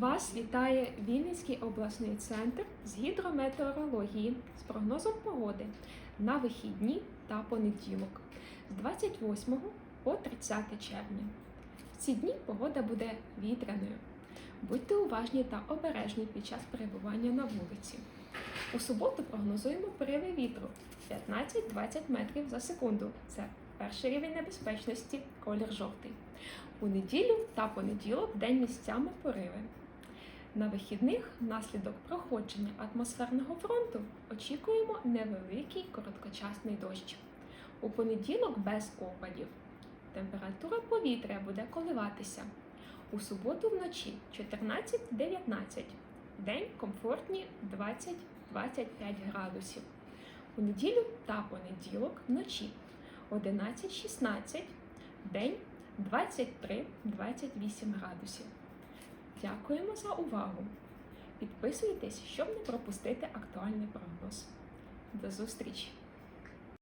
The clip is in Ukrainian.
Вас вітає Вінницький обласний центр з гідрометеорології з прогнозом погоди на вихідні та понеділок з 28 по 30 червня. В ці дні погода буде вітряною. Будьте уважні та обережні під час перебування на вулиці. У суботу прогнозуємо пориви вітру 15-20 метрів за секунду. Це перший рівень небезпечності, колір жовтий. У неділю та понеділок день місцями пориви. На вихідних внаслідок проходження атмосферного фронту очікуємо невеликий короткочасний дощ. У понеділок без опадів. Температура повітря буде коливатися. У суботу вночі 14-19. День комфортні 20-25 градусів. У неділю та понеділок вночі 11-16. День 23-28 градусів. Дякуємо за увагу! Підписуйтесь, щоб не пропустити актуальний прогноз. До зустрічі!